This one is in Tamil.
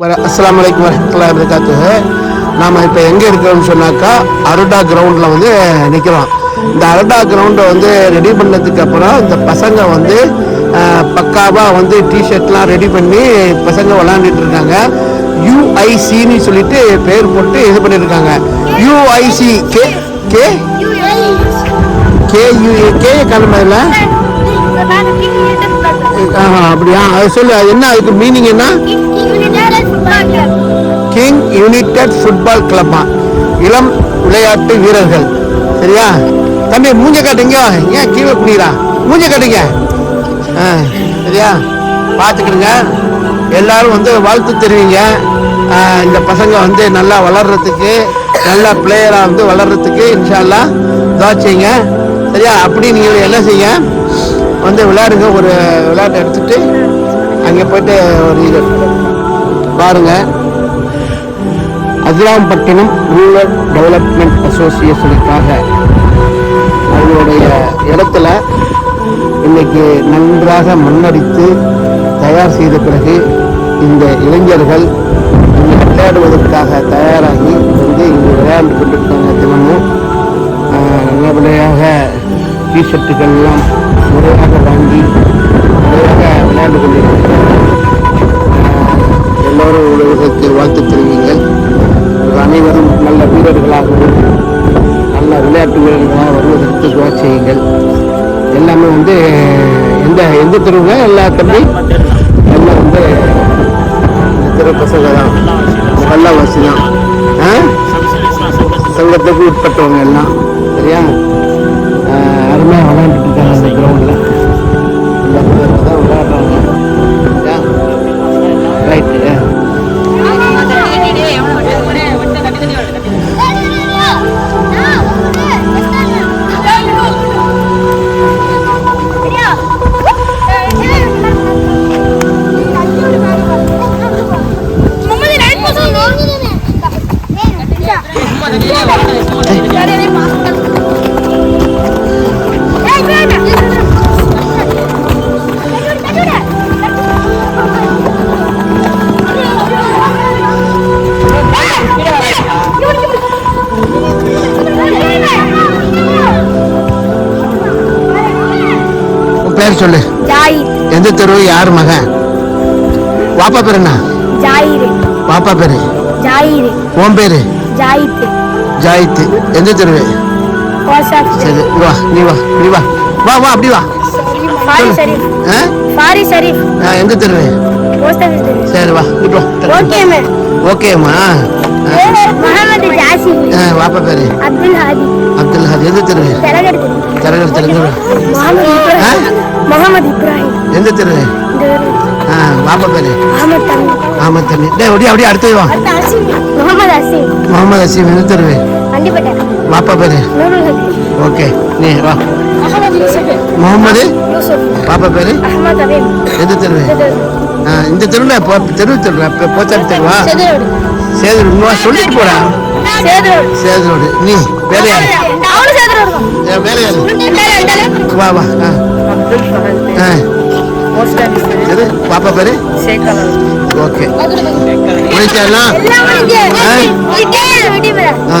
அஸ்லாம் வலைக்கம் வரமத்துல்லாஹி வரகாத்துஹு நாம் இப்போ எங்கே இருக்கிறோம்னு சொன்னாக்கா அருடா கிரவுண்டில் வந்து நிற்கிறோம் இந்த அருடா கிரவுண்டை வந்து ரெடி பண்ணதுக்கு அப்புறம் இந்த பசங்க வந்து பக்காவாக வந்து டிஷர்ட்லாம் ரெடி பண்ணி பசங்க விளாண்டுட்டு இருக்காங்க யூஐசின்னு சொல்லிட்டு பேர் போட்டு இது பண்ணியிருக்காங்க UIC K K KUA K கிளம்பையில் அப்படியா அது சொல்லு அது என்ன அதுக்கு மீனிங் என்ன கிங் யுனைடெட் ஃபுட்பால் கிளப்பா இளம் விளையாட்டு வீரர்கள். சரியா? தம்பி மூஞ்ச காட்டுங்க. ஏன் கீழே குனிரா மூஞ்ச காட்டுங்க. ஆ சரியா? பார்த்துக்கிடுங்க. எல்லாரும் வந்து வாழ்த்து தெரிவிங்க. இந்த பசங்க வந்து நல்லா வளர்றதுக்கு நல்ல பிளேயராக வந்து வளர்றதுக்கு இன்ஷால்லா துவா சரியா? அப்படி நீங்கள் என்ன செய்ய வந்து விளையாடுங்க. ஒரு விளையாட்டை எடுத்துகிட்டு அங்கே போயிட்டு ஒரு இது. பாருங்க. அதிராம்பட்டினம் ரூரல் டெவலப்மெண்ட் அசோசியேஷனுக்காக அவங்களுடைய இடத்துல இன்னைக்கு நன்றாக மண்ணடித்து தயார் செய்த பிறகு இந்த இளைஞர்கள் இங்கே விளையாடுவதற்காக தயாராகி வந்து இங்கே விளையாண்டு கொண்டிருக்காங்க தினமும். நல்லபடியாக டிஷர்ட்டுகள் எல்லாம் முறையாக வாங்கி முறையாக விளையாண்டு கொண்டிருக்கிறார்கள் எல்லோரும் உலகத்திற்கு வாழ்த்து தெரிவிங்கள் அனைவரும் நல்ல வீரர்களாகவும் நல்ல விளையாட்டு வீரர்களாக வருவதற்கு துவா செய்யுங்கள். எல்லாமே வந்து எந்த எந்த தெருவுங்க? எல்லா தம்பி? எல்லாம் வந்து திரு பசங்க தான். வல்லவாசி தான். சங்கத்துக்கு உட்பட்டவங்க எல்லாம். சரியா? அருமையாக விளையாண்டுட்டு இருக்காங்க அந்த கிரவுண்டில் சொல்லு. எந்த தெரு யார் மகன்? வாப்பா பேர் என்ன? பாப்பா பேரு? உன் பேரு? ஜாயித்து எந்த வாசாப் சரி வா நீ வா நீ வா. வா வா அப்படி வா. எந்த ஆஃபீஸ் சரி வா ஓகேம்மா. வாப்பா பேரு அப்துல் ஹாதி. அப்துல் ஹாதி எந்த தெருவு தரகர் தெலுங்கு முகமது இப்ராஹிம். எந்த தெருவு வாப்பா பேரு ஆமா தண்ணி டேய் அப்படியே அப்படியே அடுத்தது வா. அடுத்த அசீம். முகமது அசீம். முகமது அசீம் எந்த தெருவு வாப்பா பேரு ஓகே நீ வா. முகமது பாப்பா பேரு எந்த தெருவு இந்த தெரு. ஆ, இந்த தெருவில் போ தெரு தெருவா இப்போ போச்சாரி தெருவா செதுரோடு சேது இன்னும் சொல்லிட்டு போடா. சேதுரோடு சேதரோடு நீ வேற யாரு அவனு சேதுரோடு ஏ, வேற யாரு வா வா ஆ. எது? பாப்பா பேரு? ஓகே. முடிச்சாலாம். ஆ.